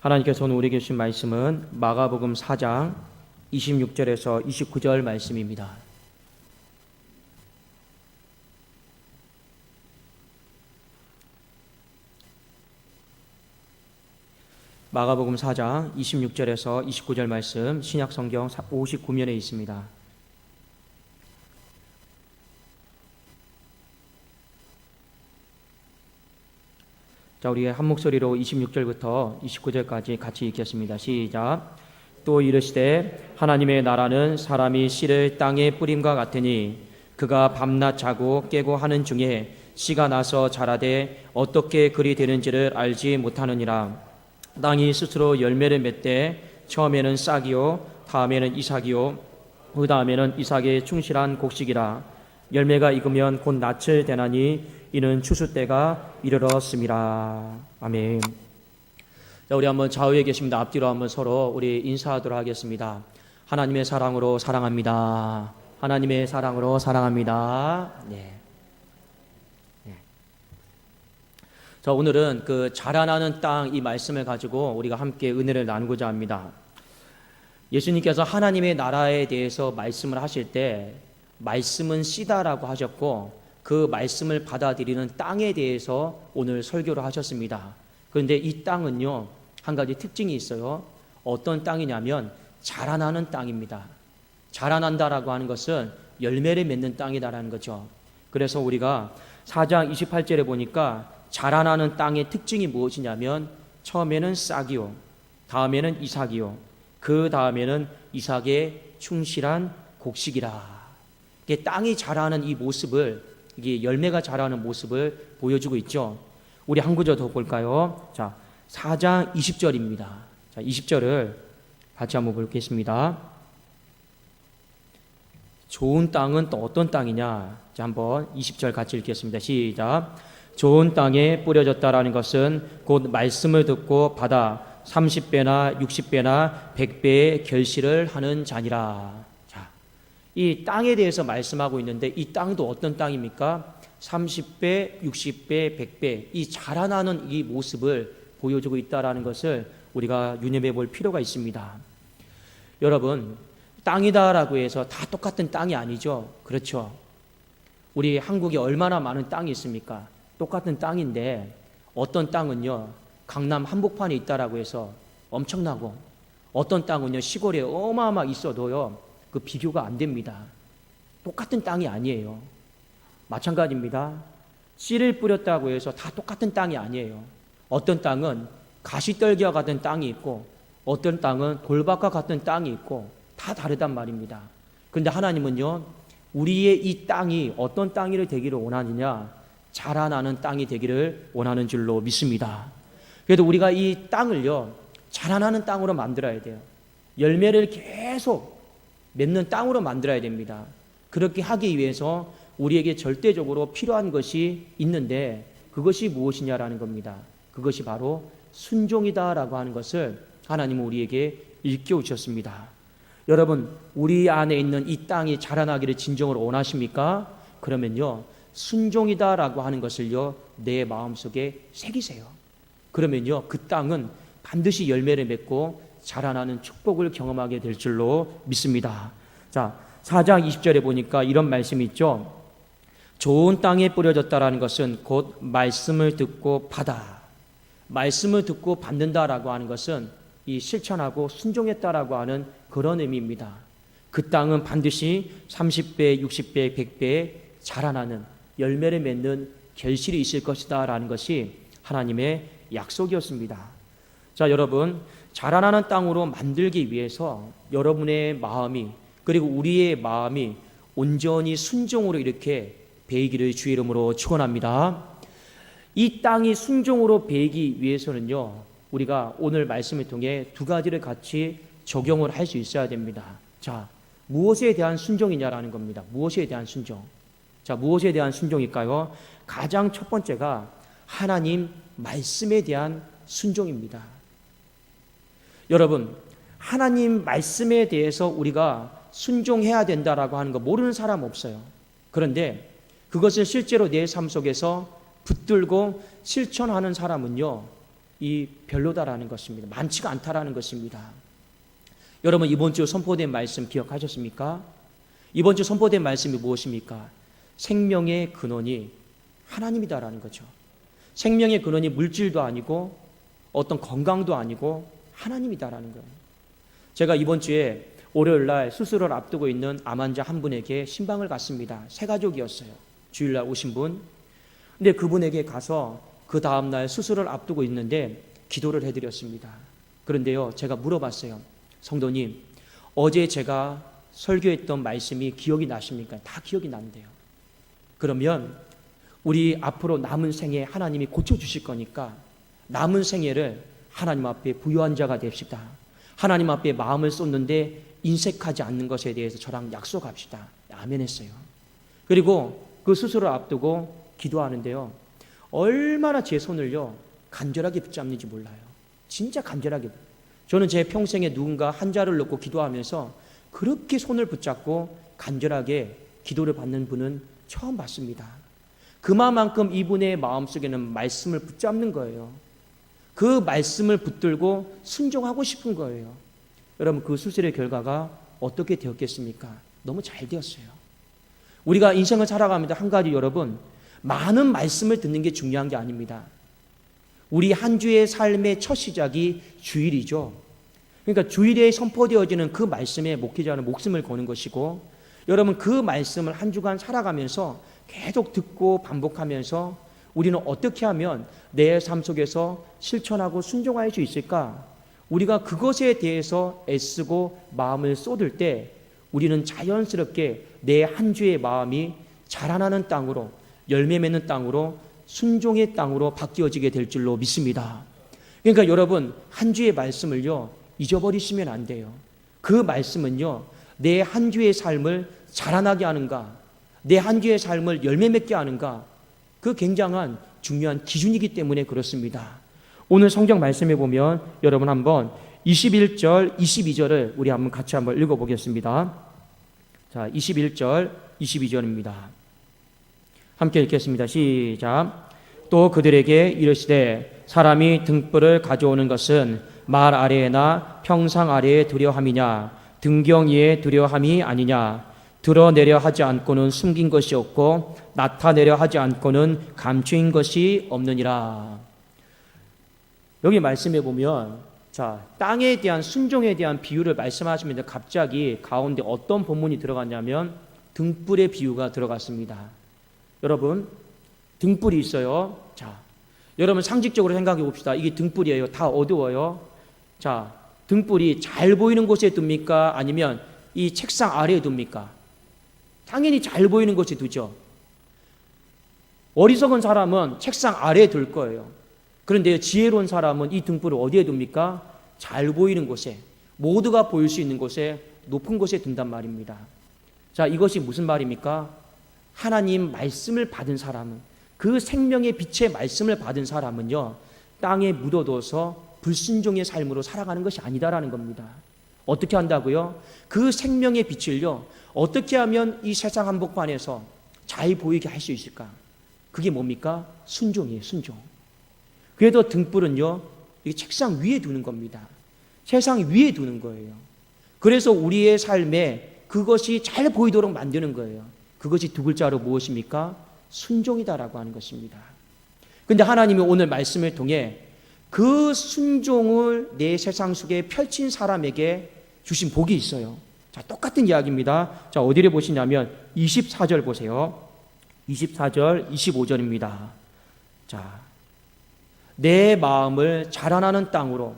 하나님께서 오늘 우리에게 주신 말씀은 마가복음 4장 26절에서 29절 말씀입니다. 마가복음 4장 26절에서 29절 말씀 신약 성경 59면에 있습니다. 자, 우리 한 목소리로 26절부터 29절까지 같이 읽겠습니다. 시작. 또 이르시되 하나님의 나라는 사람이 씨를 땅에 뿌림과 같으니 그가 밤낮 자고 깨고 하는 중에 씨가 나서 자라되 어떻게 그리 되는지를 알지 못하느니라. 땅이 스스로 열매를 맺되 처음에는 싹이요 다음에는 이삭이요 그 다음에는 이삭의 충실한 곡식이라 열매가 익으면 곧 낯을 대나니 이는 추수 때가 이르렀습니다. 아멘. 자, 우리 한번 좌우에 계십니다. 앞뒤로 한번 서로 우리 인사하도록 하겠습니다. 하나님의 사랑으로 사랑합니다. 하나님의 사랑으로 사랑합니다. 네. 네. 자, 오늘은 그 자라나는 땅 이 말씀을 가지고 우리가 함께 은혜를 나누고자 합니다. 예수님께서 하나님의 나라에 대해서 말씀을 하실 때 말씀은 씨다라고 하셨고 그 말씀을 받아들이는 땅에 대해서 오늘 설교를 하셨습니다. 그런데 이 땅은요, 한 가지 특징이 있어요. 어떤 땅이냐면 자라나는 땅입니다. 자라난다라고 하는 것은 열매를 맺는 땅이다라는 거죠. 그래서 우리가 4장 28절에 보니까 자라나는 땅의 특징이 무엇이냐면 처음에는 싹이요. 다음에는 이삭이요. 그 다음에는 이삭의 충실한 곡식이라. 땅이 자라는 이 모습을 이게 열매가 자라는 모습을 보여주고 있죠. 우리 한 구절 더 볼까요? 자, 4장 20절입니다. 자, 20절을 같이 한번 보겠습니다. 좋은 땅은 또 어떤 땅이냐? 자, 한번 20절 같이 읽겠습니다. 시작. 좋은 땅에 뿌려졌다라는 것은 곧 말씀을 듣고 받아 30배나 60배나 100배의 결실을 하는 자니라. 자, 이 땅에 대해서 말씀하고 있는데 이 땅도 어떤 땅입니까? 30배, 60배, 100배 이 자라나는 이 모습을 보여주고 있다라는 것을 우리가 유념해 볼 필요가 있습니다. 여러분, 땅이다라고 해서 다 똑같은 땅이 아니죠. 그렇죠. 우리 한국에 얼마나 많은 땅이 있습니까? 똑같은 땅인데 어떤 땅은요. 강남 한복판에 있다라고 해서 엄청나고 어떤 땅은요. 시골에 어마어마 있어도요. 그 비교가 안 됩니다. 똑같은 땅이 아니에요. 마찬가지입니다. 씨를 뿌렸다고 해서 다 똑같은 땅이 아니에요. 어떤 땅은 가시떨기와 같은 땅이 있고 어떤 땅은 돌밭과 같은 땅이 있고 다 다르단 말입니다. 그런데 하나님은요, 우리의 이 땅이 어떤 땅이 되기를 원하느냐, 자라나는 땅이 되기를 원하는 줄로 믿습니다. 그래도 우리가 이 땅을요, 자라나는 땅으로 만들어야 돼요. 열매를 계속 맺는 땅으로 만들어야 됩니다. 그렇게 하기 위해서 우리에게 절대적으로 필요한 것이 있는데 그것이 무엇이냐라는 겁니다. 그것이 바로 순종이다라고 하는 것을 하나님은 우리에게 일깨워 주셨습니다. 여러분, 우리 안에 있는 이 땅이 자라나기를 진정으로 원하십니까? 그러면요, 순종이다라고 하는 것을요, 내 마음속에 새기세요. 그러면요, 그 땅은 반드시 열매를 맺고 자라나는 축복을 경험하게 될 줄로 믿습니다. 자, 4장 20절에 보니까 이런 말씀이 있죠. 좋은 땅에 뿌려졌다라는 것은 곧 말씀을 듣고 받아. 말씀을 듣고 받는다라고 하는 것은 이 실천하고 순종했다라고 하는 그런 의미입니다. 그 땅은 반드시 30배, 60배, 100배 자라나는 열매를 맺는 결실이 있을 것이다라는 것이 하나님의 약속이었습니다. 자, 여러분, 자라나는 땅으로 만들기 위해서 여러분의 마음이 그리고 우리의 마음이 온전히 순종으로 이렇게 베이기를 주의 이름으로 축원합니다. 이 땅이 순종으로 베이기 위해서는요. 우리가 오늘 말씀을 통해 두 가지를 같이 적용을 할 수 있어야 됩니다. 자, 무엇에 대한 순종이냐라는 겁니다. 무엇에 대한 순종. 자, 무엇에 대한 순종일까요? 가장 첫 번째가 하나님 말씀에 대한 순종입니다. 여러분, 하나님 말씀에 대해서 우리가 순종해야 된다라고 하는 거 모르는 사람 없어요. 그런데 그것을 실제로 내 삶 속에서 붙들고 실천하는 사람은요, 이 별로다라는 것입니다. 많지가 않다라는 것입니다. 여러분 이번 주 선포된 말씀 기억하셨습니까? 이번 주 선포된 말씀이 무엇입니까? 생명의 근원이 하나님이다라는 거죠. 생명의 근원이 물질도 아니고 어떤 건강도 아니고 하나님이다라는 거예요. 제가 이번 주에 월요일 날 수술을 앞두고 있는 암 환자 한 분에게 신방을 갔습니다. 세 가족이었어요. 주일날 오신 분. 근데 그분에게 가서 그 다음 날 수술을 앞두고 있는데 기도를 해드렸습니다. 그런데요, 제가 물어봤어요. 성도님, 어제 제가 설교했던 말씀이 기억이 나십니까? 다 기억이 난대요. 그러면 우리 앞으로 남은 생에 하나님이 고쳐주실 거니까 남은 생애를 하나님 앞에 부유한 자가 됩시다. 하나님 앞에 마음을 쏟는데 인색하지 않는 것에 대해서 저랑 약속합시다. 아멘 했어요. 그리고 그 수술을 앞두고 기도하는데요. 얼마나 제 손을요, 간절하게 붙잡는지 몰라요. 진짜 간절하게. 저는 제 평생에 누군가 한자를 놓고 기도하면서 그렇게 손을 붙잡고 간절하게 기도를 받는 분은 처음 봤습니다. 그만큼 이분의 마음속에는 말씀을 붙잡는 거예요. 그 말씀을 붙들고 순종하고 싶은 거예요. 여러분 그 수술의 결과가 어떻게 되었겠습니까? 너무 잘 되었어요. 우리가 인생을 살아가면서 한 가지 여러분 많은 말씀을 듣는 게 중요한 게 아닙니다. 우리 한 주의 삶의 첫 시작이 주일이죠. 그러니까 주일에 선포되어지는 그 말씀에 목회자는 목숨을 거는 것이고 여러분 그 말씀을 한 주간 살아가면서 계속 듣고 반복하면서 우리는 어떻게 하면 내 삶 속에서 실천하고 순종할 수 있을까? 우리가 그것에 대해서 애쓰고 마음을 쏟을 때 우리는 자연스럽게 내 한 주의 마음이 자라나는 땅으로 열매 맺는 땅으로 순종의 땅으로 바뀌어지게 될 줄로 믿습니다. 그러니까 여러분 한 주의 말씀을요 잊어버리시면 안 돼요. 그 말씀은요 내 한 주의 삶을 자라나게 하는가, 내 한 주의 삶을 열매 맺게 하는가, 그 굉장한 중요한 기준이기 때문에 그렇습니다. 오늘 성경 말씀에 보면 여러분 한번 21절, 22절을 우리 한번 같이 한번 읽어보겠습니다. 자, 21절, 22절입니다. 함께 읽겠습니다. 시작. 또 그들에게 이르시되 사람이 등불을 가져오는 것은 말 아래에나 평상 아래에 두려함이냐 등경 위에 두려함이 아니냐 드러내려 하지 않고는 숨긴 것이 없고 나타내려 하지 않고는 감추인 것이 없느니라. 여기 말씀해 보면 자, 땅에 대한 순종에 대한 비유를 말씀하시면서 갑자기 가운데 어떤 본문이 들어갔냐면 등불의 비유가 들어갔습니다. 여러분, 등불이 있어요. 자, 여러분 상식적으로 생각해 봅시다. 이게 등불이에요. 다 어두워요. 자, 등불이 잘 보이는 곳에 둡니까? 아니면 이 책상 아래에 둡니까? 당연히 잘 보이는 곳에 두죠. 어리석은 사람은 책상 아래에 둘 거예요. 그런데 지혜로운 사람은 이 등불을 어디에 둡니까? 잘 보이는 곳에, 모두가 보일 수 있는 곳에, 높은 곳에 둔단 말입니다. 자, 이것이 무슨 말입니까? 하나님 말씀을 받은 사람은, 그 생명의 빛의 말씀을 받은 사람은요, 땅에 묻어둬서 불순종의 삶으로 살아가는 것이 아니다라는 겁니다. 어떻게 한다고요? 그 생명의 빛을요, 어떻게 하면 이 세상 한복판에서 잘 보이게 할 수 있을까? 그게 뭡니까? 순종이에요, 순종. 그래도 등불은요, 이 책상 위에 두는 겁니다. 세상 위에 두는 거예요. 그래서 우리의 삶에 그것이 잘 보이도록 만드는 거예요. 그것이 두 글자로 무엇입니까? 순종이다라고 하는 것입니다. 근데 하나님이 오늘 말씀을 통해 그 순종을 내 세상 속에 펼친 사람에게 주신 복이 있어요. 자, 똑같은 이야기입니다. 자, 어디를 보시냐면 24절 보세요. 24절, 25절입니다. 자, 내 마음을 자라나는 땅으로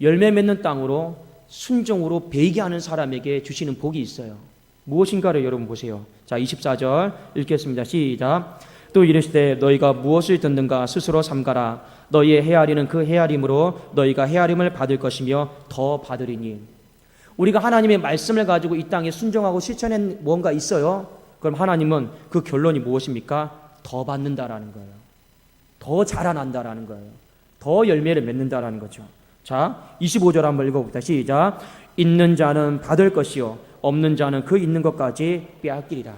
열매 맺는 땅으로 순종으로 배게 하는 사람에게 주시는 복이 있어요. 무엇인가를 여러분 보세요. 자, 24절 읽겠습니다. 시작. 또 이르시되 너희가 무엇을 듣는가 스스로 삼가라. 너희의 헤아리는 그 헤아림으로 너희가 헤아림을 받을 것이며 더 받으리니. 우리가 하나님의 말씀을 가지고 이 땅에 순종하고 실천한 뭔가 있어요. 그럼 하나님은 그 결론이 무엇입니까? 더 받는다라는 거예요. 더 자라난다라는 거예요. 더 열매를 맺는다라는 거죠. 자, 25절 한번 읽어봅시다. 시작. 있는 자는 받을 것이요. 없는 자는 그 있는 것까지 빼앗기리라.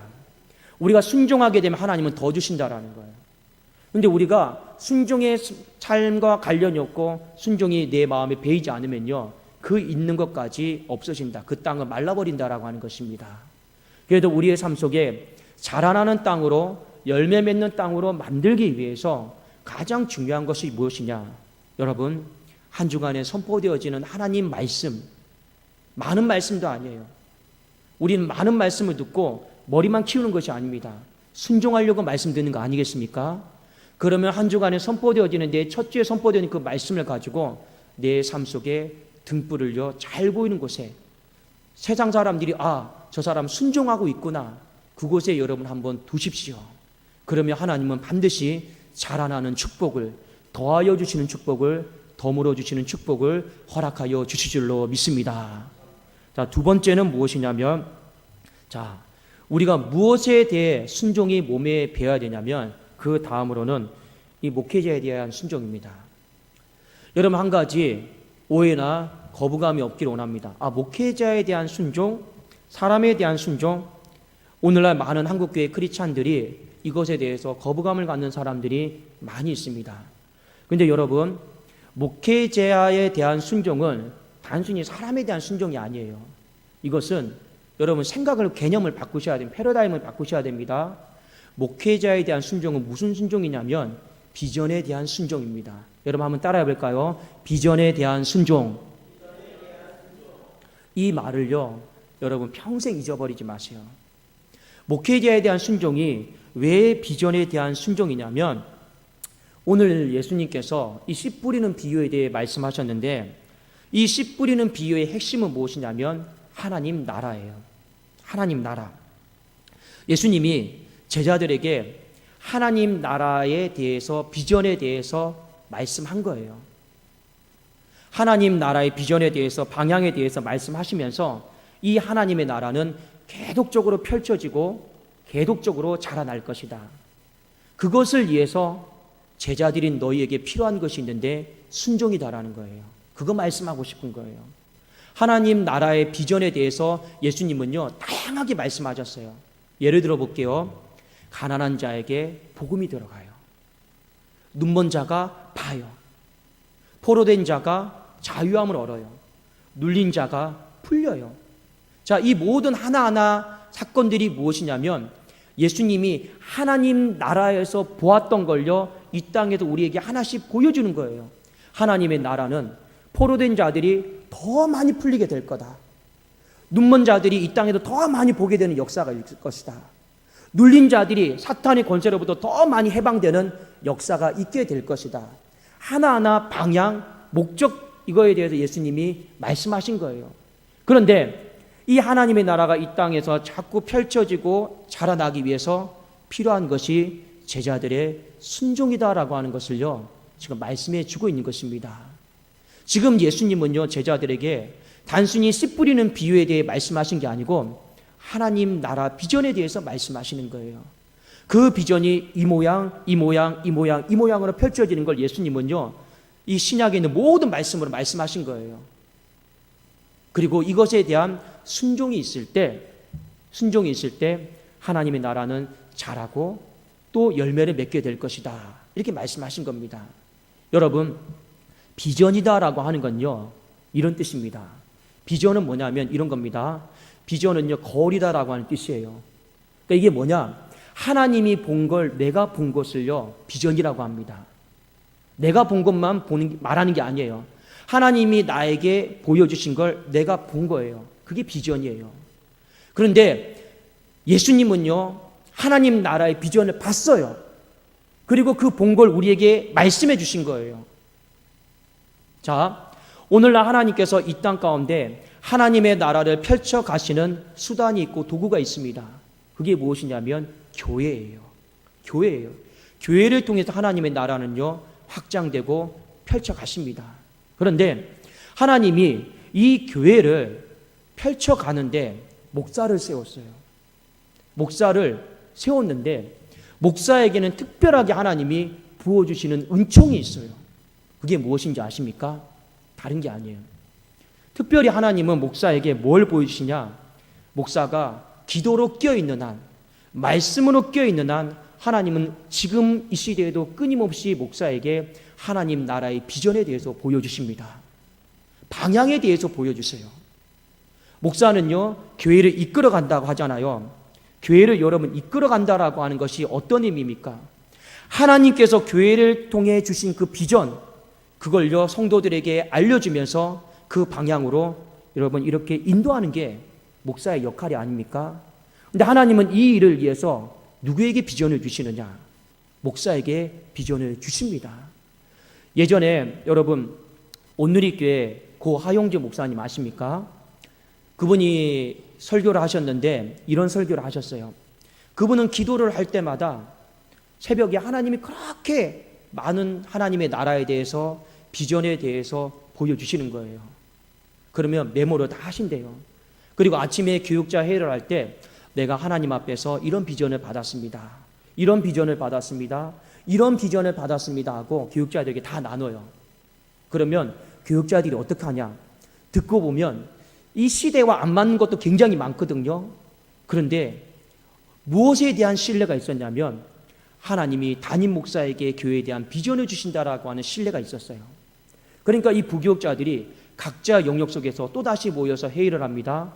우리가 순종하게 되면 하나님은 더 주신다라는 거예요. 근데 우리가 순종의 삶과 관련이 없고 순종이 내 마음에 배이지 않으면요. 그 있는 것까지 없어진다. 그 땅을 말라버린다라고 하는 것입니다. 그래도 우리의 삶 속에 자라나는 땅으로 열매 맺는 땅으로 만들기 위해서 가장 중요한 것이 무엇이냐? 여러분, 한 주간에 선포되어지는 하나님 말씀, 많은 말씀도 아니에요. 우리는 많은 말씀을 듣고 머리만 키우는 것이 아닙니다. 순종하려고 말씀 듣는 거 아니겠습니까? 그러면 한 주간에 선포되어지는 내 첫 주에 선포되는 그 말씀을 가지고 내 삶 속에 등불을요 잘 보이는 곳에 세상 사람들이 아 저 사람 순종하고 있구나 그곳에 여러분 한번 두십시오. 그러면 하나님은 반드시 자라나는 축복을 더하여 주시는 축복을 더물어 주시는 축복을 허락하여 주실 줄로 믿습니다. 자, 두 번째는 무엇이냐면 자, 우리가 무엇에 대해 순종이 몸에 배어야 되냐면 그 다음으로는 이 목회자에 대한 순종입니다. 여러분 한 가지 오해나 거부감이 없기를 원합니다. 아, 목회자에 대한 순종, 사람에 대한 순종, 오늘날 많은 한국교회 크리스찬들이 이것에 대해서 거부감을 갖는 사람들이 많이 있습니다. 근데 여러분, 목회자에 대한 순종은 단순히 사람에 대한 순종이 아니에요. 이것은 여러분 생각을 개념을 바꾸셔야 됩니다. 패러다임을 바꾸셔야 됩니다. 목회자에 대한 순종은 무슨 순종이냐면 비전에 대한 순종입니다. 여러분 한번 따라해 볼까요? 비전에 대한 순종. 이 말을요, 여러분 평생 잊어버리지 마세요. 목회자에 대한 순종이 왜 비전에 대한 순종이냐면 오늘 예수님께서 이 씨 뿌리는 비유에 대해 말씀하셨는데 이 씨 뿌리는 비유의 핵심은 무엇이냐면 하나님 나라예요. 하나님 나라. 예수님이 제자들에게 하나님 나라에 대해서 비전에 대해서 말씀한 거예요. 하나님 나라의 비전에 대해서 방향에 대해서 말씀하시면서 이 하나님의 나라는 계속적으로 펼쳐지고 계속적으로 자라날 것이다. 그것을 위해서 제자들인 너희에게 필요한 것이 있는데 순종이다라는 거예요. 그거 말씀하고 싶은 거예요. 하나님 나라의 비전에 대해서 예수님은요, 다양하게 말씀하셨어요. 예를 들어 볼게요. 가난한 자에게 복음이 들어가요. 눈먼 자가 봐요. 포로된 자가 자유함을 얻어요. 눌린 자가 풀려요. 자, 이 모든 하나하나 사건들이 무엇이냐면 예수님이 하나님 나라에서 보았던 걸요, 이 땅에도 우리에게 하나씩 보여주는 거예요. 하나님의 나라는 포로된 자들이 더 많이 풀리게 될 거다. 눈먼 자들이 이 땅에도 더 많이 보게 되는 역사가 있을 것이다. 눌린 자들이 사탄의 권세로부터 더 많이 해방되는 역사가 있게 될 것이다. 하나하나 방향, 목적 이거에 대해서 예수님이 말씀하신 거예요. 그런데 이 하나님의 나라가 이 땅에서 자꾸 펼쳐지고 자라나기 위해서 필요한 것이 제자들의 순종이다라고 하는 것을요, 지금 말씀해 주고 있는 것입니다. 지금 예수님은요, 제자들에게 단순히 씨 뿌리는 비유에 대해 말씀하신 게 아니고 하나님 나라 비전에 대해서 말씀하시는 거예요. 그 비전이 이 모양, 이 모양, 이 모양, 이 모양으로 펼쳐지는 걸 예수님은요, 이 신약에 있는 모든 말씀으로 말씀하신 거예요. 그리고 이것에 대한 순종이 있을 때, 순종이 있을 때 하나님의 나라는 자라고 또 열매를 맺게 될 것이다. 이렇게 말씀하신 겁니다. 여러분, 비전이다라고 하는 건요, 이런 뜻입니다. 비전은 뭐냐면 이런 겁니다. 비전은요, 거울이다라고 하는 뜻이에요. 그러니까 이게 뭐냐? 하나님이 본 걸 내가 본 것을요, 비전이라고 합니다. 내가 본 것만 보는, 말하는 게 아니에요. 하나님이 나에게 보여주신 걸 내가 본 거예요. 그게 비전이에요. 그런데 예수님은요, 하나님 나라의 비전을 봤어요. 그리고 그 본 걸 우리에게 말씀해 주신 거예요. 자, 오늘날 하나님께서 이 땅 가운데 하나님의 나라를 펼쳐 가시는 수단이 있고 도구가 있습니다. 그게 무엇이냐면 교회예요. 교회예요. 교회를 통해서 하나님의 나라는요, 확장되고 펼쳐 가십니다. 그런데 하나님이 이 교회를 펼쳐 가는데 목사를 세웠어요. 목사를 세웠는데 목사에게는 특별하게 하나님이 부어주시는 은총이 있어요. 그게 무엇인지 아십니까? 다른 게 아니에요. 특별히 하나님은 목사에게 뭘 보여주시냐? 목사가 기도로 끼어 있는 한, 말씀으로 끼어 있는 한 하나님은 지금 이 시대에도 끊임없이 목사에게 하나님 나라의 비전에 대해서 보여주십니다. 방향에 대해서 보여주세요. 목사는요, 교회를 이끌어 간다고 하잖아요. 교회를 여러분 이끌어 간다라고 하는 것이 어떤 의미입니까? 하나님께서 교회를 통해 주신 그 비전, 그걸요, 성도들에게 알려주면서 그 방향으로 여러분 이렇게 인도하는 게 목사의 역할이 아닙니까? 근데 하나님은 이 일을 위해서 누구에게 비전을 주시느냐? 목사에게 비전을 주십니다. 예전에 여러분 온누리교회 고 하용재 목사님 아십니까? 그분이 설교를 하셨는데 이런 설교를 하셨어요. 그분은 기도를 할 때마다 새벽에 하나님이 그렇게 많은 하나님의 나라에 대해서 비전에 대해서 보여주시는 거예요. 그러면 메모를 다 하신대요. 그리고 아침에 교육자 회의를 할 때 내가 하나님 앞에서 이런 비전을 받았습니다. 이런 비전을 받았습니다. 이런 비전을 받았습니다 하고 교육자들에게 다 나눠요. 그러면 교육자들이 어떻게 하냐? 듣고 보면 이 시대와 안 맞는 것도 굉장히 많거든요. 그런데 무엇에 대한 신뢰가 있었냐면 하나님이 담임 목사에게 교회에 대한 비전을 주신다라고 하는 신뢰가 있었어요. 그러니까 이 부교육자들이 각자 영역 속에서 또다시 모여서 회의를 합니다.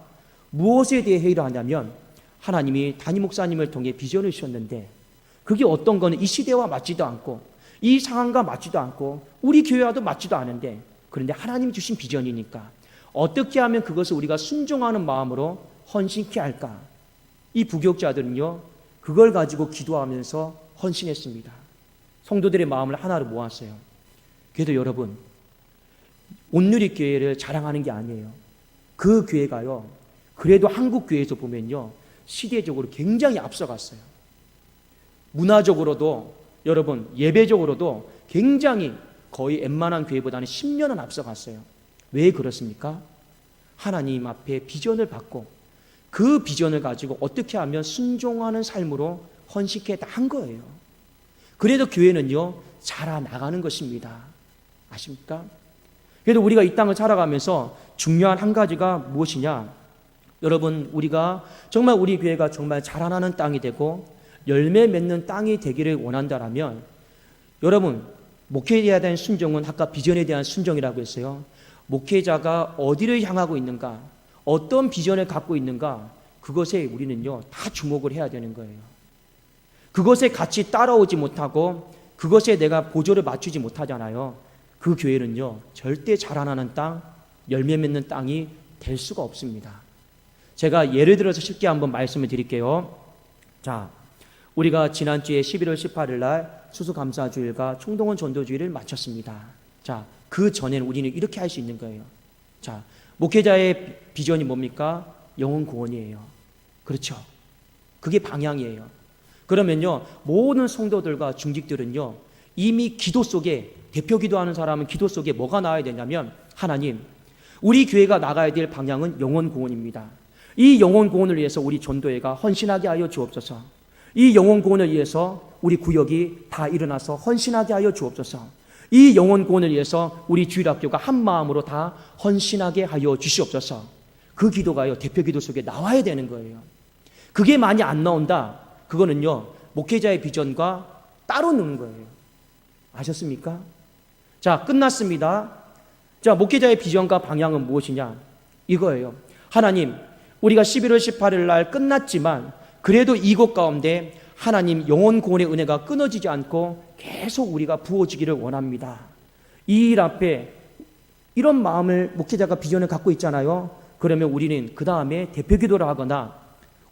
무엇에 대해 회의를 하냐면 하나님이 담임 목사님을 통해 비전을 주셨는데 그게 어떤 거는 이 시대와 맞지도 않고 이 상황과 맞지도 않고 우리 교회와도 맞지도 않은데 그런데 하나님이 주신 비전이니까 어떻게 하면 그것을 우리가 순종하는 마음으로 헌신케 할까? 이 부교육자들은요 그걸 가지고 기도하면서 헌신했습니다. 성도들의 마음을 하나로 모았어요. 그래도 여러분 온누리 교회를 자랑하는 게 아니에요. 그 교회가요. 그래도 한국 교회에서 보면요. 시대적으로 굉장히 앞서갔어요. 문화적으로도 여러분 예배적으로도 굉장히 거의 웬만한 교회보다는 10년은 앞서갔어요. 왜 그렇습니까? 하나님 앞에 비전을 받고 그 비전을 가지고 어떻게 하면 순종하는 삶으로 헌식해 한 거예요. 그래도 교회는요, 자라나가는 것입니다. 아십니까? 그래도 우리가 이 땅을 살아가면서 중요한 한 가지가 무엇이냐? 여러분, 우리가 정말 우리 교회가 정말 자라나는 땅이 되고 열매 맺는 땅이 되기를 원한다라면 여러분, 목회자에 대한 순종은 아까 비전에 대한 순종이라고 했어요. 목회자가 어디를 향하고 있는가, 어떤 비전을 갖고 있는가, 그것에 우리는요, 다 주목을 해야 되는 거예요. 그것에 같이 따라오지 못하고 그것에 내가 보조를 맞추지 못하잖아요. 그 교회는요, 절대 자라나는 땅, 열매 맺는 땅이 될 수가 없습니다. 제가 예를 들어서 쉽게 한번 말씀을 드릴게요. 자, 우리가 지난주에 11월 18일 날 수수감사주일과 총동원 전도주의를 마쳤습니다. 자, 그 전에는 우리는 이렇게 할 수 있는 거예요. 자, 목회자의 비전이 뭡니까? 영혼 구원이에요. 그렇죠. 그게 방향이에요. 그러면요, 모든 성도들과 중직들은요, 이미 기도 속에, 대표 기도하는 사람은 기도 속에 뭐가 나와야 되냐면, 하나님, 우리 교회가 나가야 될 방향은 영혼 구원입니다. 이 영혼 구원을 위해서 우리 전도회가 헌신하게 하여 주옵소서. 이 영혼 구원을 위해서 우리 구역이 다 일어나서 헌신하게 하여 주옵소서. 이 영혼 구원을 위해서 우리 주일학교가 한 마음으로 다 헌신하게 하여 주시옵소서. 그 기도가요, 대표 기도 속에 나와야 되는 거예요. 그게 많이 안 나온다. 그거는요, 목회자의 비전과 따로 노는 거예요. 아셨습니까? 자, 끝났습니다. 자, 목회자의 비전과 방향은 무엇이냐? 이거예요. 하나님, 우리가 11월 18일 날 끝났지만 그래도 이곳 가운데 하나님 영원 구원의 은혜가 끊어지지 않고 계속 우리가 부어지기를 원합니다. 이 일 앞에 이런 마음을 목회자가 비전을 갖고 있잖아요. 그러면 우리는 그 다음에 대표 기도를 하거나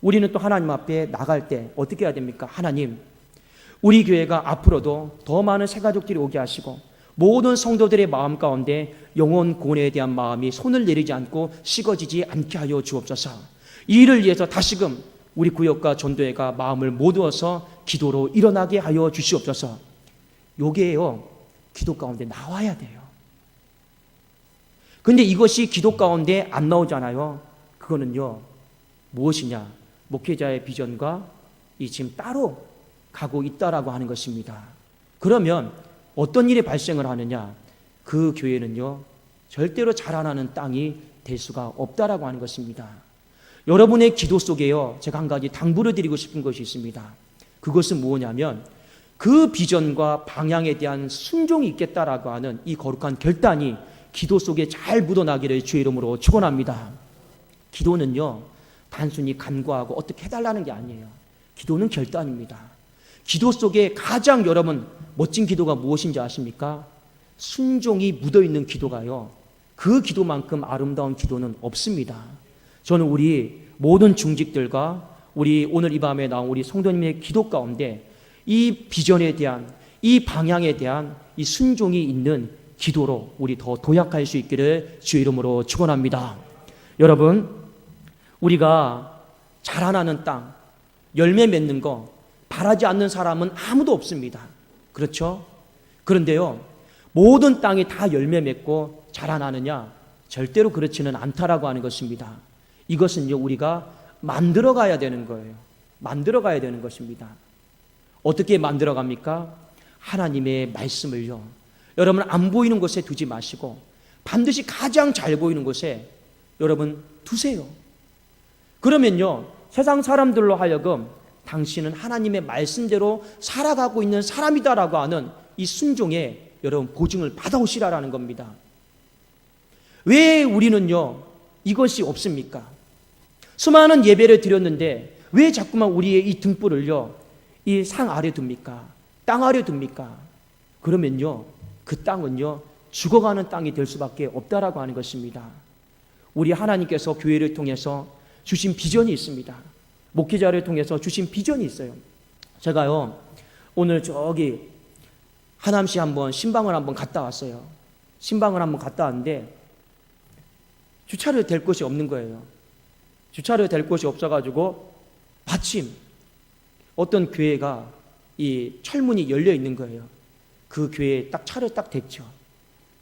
우리는 또 하나님 앞에 나갈 때 어떻게 해야 됩니까? 하나님, 우리 교회가 앞으로도 더 많은 새가족들이 오게 하시고 모든 성도들의 마음 가운데 영혼 구원에 대한 마음이 손을 내리지 않고 식어지지 않게 하여 주옵소서. 이 일을 위해서 다시금 우리 구역과 전도회가 마음을 모두어서 기도로 일어나게 하여 주시옵소서. 요게요. 기도 가운데 나와야 돼요. 근데 이것이 기도 가운데 안 나오잖아요. 그거는요. 무엇이냐? 목회자의 비전과 이 지금 따로 가고 있다라고 하는 것입니다. 그러면 어떤 일이 발생을 하느냐? 그 교회는요. 절대로 자라나는 땅이 될 수가 없다라고 하는 것입니다. 여러분의 기도 속에요. 제가 한 가지 당부를 드리고 싶은 것이 있습니다. 그것은 무엇냐면 그 비전과 방향에 대한 순종이 있겠다라고 하는 이 거룩한 결단이 기도 속에 잘 묻어나기를 주의 이름으로 축원합니다. 기도는요 단순히 간구하고 어떻게 해달라는 게 아니에요. 기도는 결단입니다. 기도 속에 가장 여러분 멋진 기도가 무엇인지 아십니까? 순종이 묻어 있는 기도가요. 그 기도만큼 아름다운 기도는 없습니다. 저는 우리 모든 중직들과 우리 오늘 이 밤에 나온 우리 성도님의 기도 가운데 이 비전에 대한 이 방향에 대한 이 순종이 있는 기도로 우리 더 도약할 수 있기를 주의 이름으로 축원합니다. 여러분 우리가 자라나는 땅 열매 맺는 거 바라지 않는 사람은 아무도 없습니다. 그렇죠? 그런데요 모든 땅이 다 열매 맺고 자라나느냐 절대로 그렇지는 않다라고 하는 것입니다. 이것은요 우리가 만들어 가야 되는 거예요. 만들어 가야 되는 것입니다. 어떻게 만들어 갑니까? 하나님의 말씀을요. 여러분 안 보이는 곳에 두지 마시고 반드시 가장 잘 보이는 곳에 여러분 두세요. 그러면요. 세상 사람들로 하여금 당신은 하나님의 말씀대로 살아가고 있는 사람이다라고 하는 이 순종에 여러분 보증을 받아오시라라는 겁니다. 왜 우리는요. 이것이 없습니까? 수많은 예배를 드렸는데 왜 자꾸만 우리의 이 등불을요. 이 상 아래 둡니까? 땅 아래 둡니까? 그러면요. 그 땅은요. 죽어가는 땅이 될 수밖에 없다라고 하는 것입니다. 우리 하나님께서 교회를 통해서 주신 비전이 있습니다. 목회자를 통해서 주신 비전이 있어요. 제가요. 오늘 저기 하남시 한번 신방을 한번 갔다 왔어요. 신방을 한번 갔다 왔는데 주차를 될 곳이 없는 거예요. 주차를 될 곳이 없어가지고 마침 어떤 교회가 이 철문이 열려 있는 거예요. 그 교회에 딱 차를 딱 댔죠.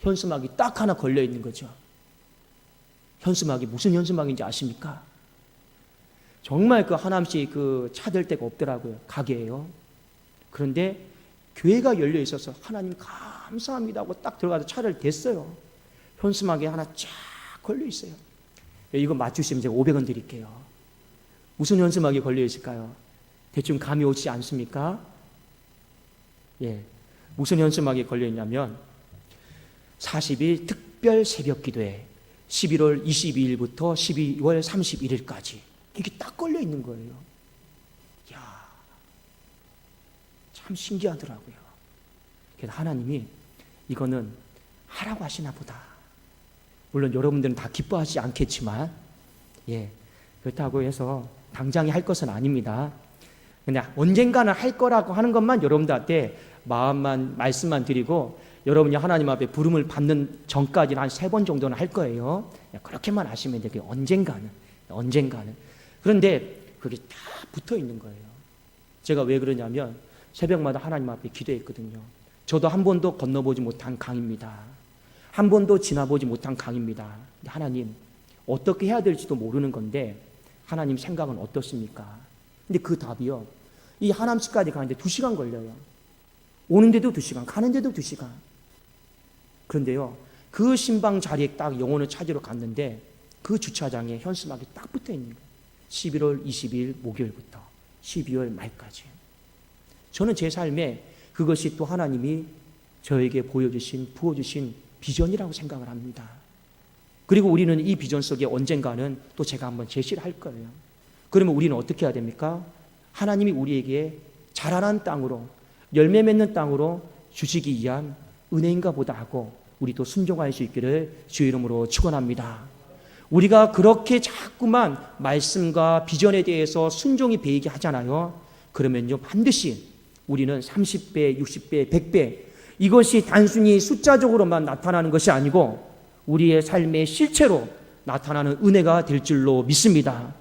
현수막이 딱 하나 걸려 있는 거죠. 현수막이 무슨 현수막인지 아십니까? 정말 그 하남시 그 차댈 데가 없더라고요. 가게예요. 그런데 교회가 열려 있어서 하나님 감사합니다 하고 딱 들어가서 차를 댔어요. 현수막이 하나 쫙 걸려 있어요. 이거 맞추시면 제가 500원 드릴게요. 무슨 현수막이 걸려 있을까요? 대충 감이 오지 않습니까? 예. 무슨 현수막이 걸려 있냐면 40일 특별 새벽 기도회 11월 22일부터 12월 31일까지 이게 딱 걸려 있는 거예요. 야. 참 신기하더라고요. 그래서 하나님이 이거는 하라고 하시나 보다. 물론 여러분들은 다 기뻐하지 않겠지만, 예, 그렇다고 해서 당장에 할 것은 아닙니다. 근데 언젠가는 할 거라고 하는 것만 여러분들한테 마음만, 말씀만 드리고, 여러분이 하나님 앞에 부름을 받는 전까지는 한 세 번 정도는 할 거예요. 그렇게만 하시면 돼요. 언젠가는, 언젠가는. 그런데 그게 다 붙어 있는 거예요. 제가 왜 그러냐면, 새벽마다 하나님 앞에 기도했거든요. 저도 한 번도 건너보지 못한 강입니다. 한 번도 지나보지 못한 강입니다. 하나님, 어떻게 해야 될지도 모르는 건데, 하나님 생각은 어떻습니까? 근데 그 답이요. 이 하남시까지 가는데 두 시간 걸려요. 오는데도 두 시간, 가는데도 두 시간. 그런데요, 그 신방 자리에 딱 영혼을 찾으러 갔는데, 그 주차장에 현수막이 딱 붙어 있는 거예요. 11월 20일 목요일부터 12월 말까지. 저는 제 삶에 그것이 또 하나님이 저에게 보여주신, 부어주신 비전이라고 생각을 합니다. 그리고 우리는 이 비전 속에 언젠가는 또 제가 한번 제시를 할 거예요. 그러면 우리는 어떻게 해야 됩니까? 하나님이 우리에게 자라난 땅으로, 열매 맺는 땅으로 주시기 위한 은혜인가 보다 하고 우리도 순종할 수 있기를 주의 이름으로 축원합니다. 우리가 그렇게 자꾸만 말씀과 비전에 대해서 순종이 배이게 하잖아요. 그러면요 반드시 우리는 30배, 60배, 100배 이것이 단순히 숫자적으로만 나타나는 것이 아니고 우리의 삶의 실체로 나타나는 은혜가 될 줄로 믿습니다.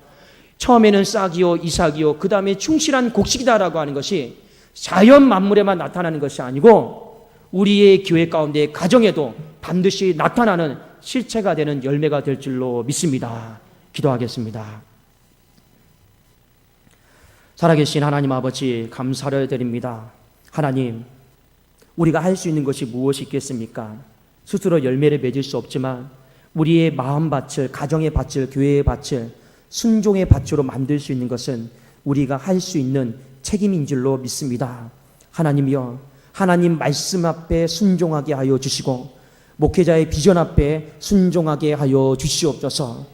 처음에는 싹이요, 이삭이요, 그 다음에 충실한 곡식이다라고 하는 것이 자연 만물에만 나타나는 것이 아니고 우리의 교회 가운데 가정에도 반드시 나타나는 실체가 되는 열매가 될 줄로 믿습니다. 기도하겠습니다. 살아계신 하나님 아버지 감사를 드립니다. 하나님, 우리가 할 수 있는 것이 무엇이 있겠습니까? 스스로 열매를 맺을 수 없지만 우리의 마음 밭을, 가정의 밭을, 교회의 밭을 순종의 밭으로 만들 수 있는 것은 우리가 할 수 있는 책임인 줄로 믿습니다. 하나님이여, 하나님 말씀 앞에 순종하게 하여 주시고, 목회자의 비전 앞에 순종하게 하여 주시옵소서.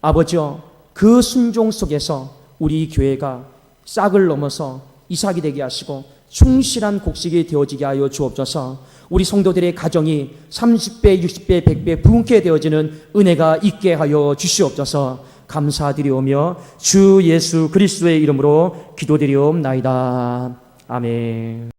아버지여, 그 순종 속에서 우리 교회가 싹을 넘어서 이삭이 되게 하시고 충실한 곡식이 되어지게 하여 주옵소서. 우리 성도들의 가정이 30배, 60배, 100배 부흥케 되어지는 은혜가 있게 하여 주시옵소서. 감사드리오며 주 예수 그리스도의 이름으로 기도드리옵나이다. 아멘.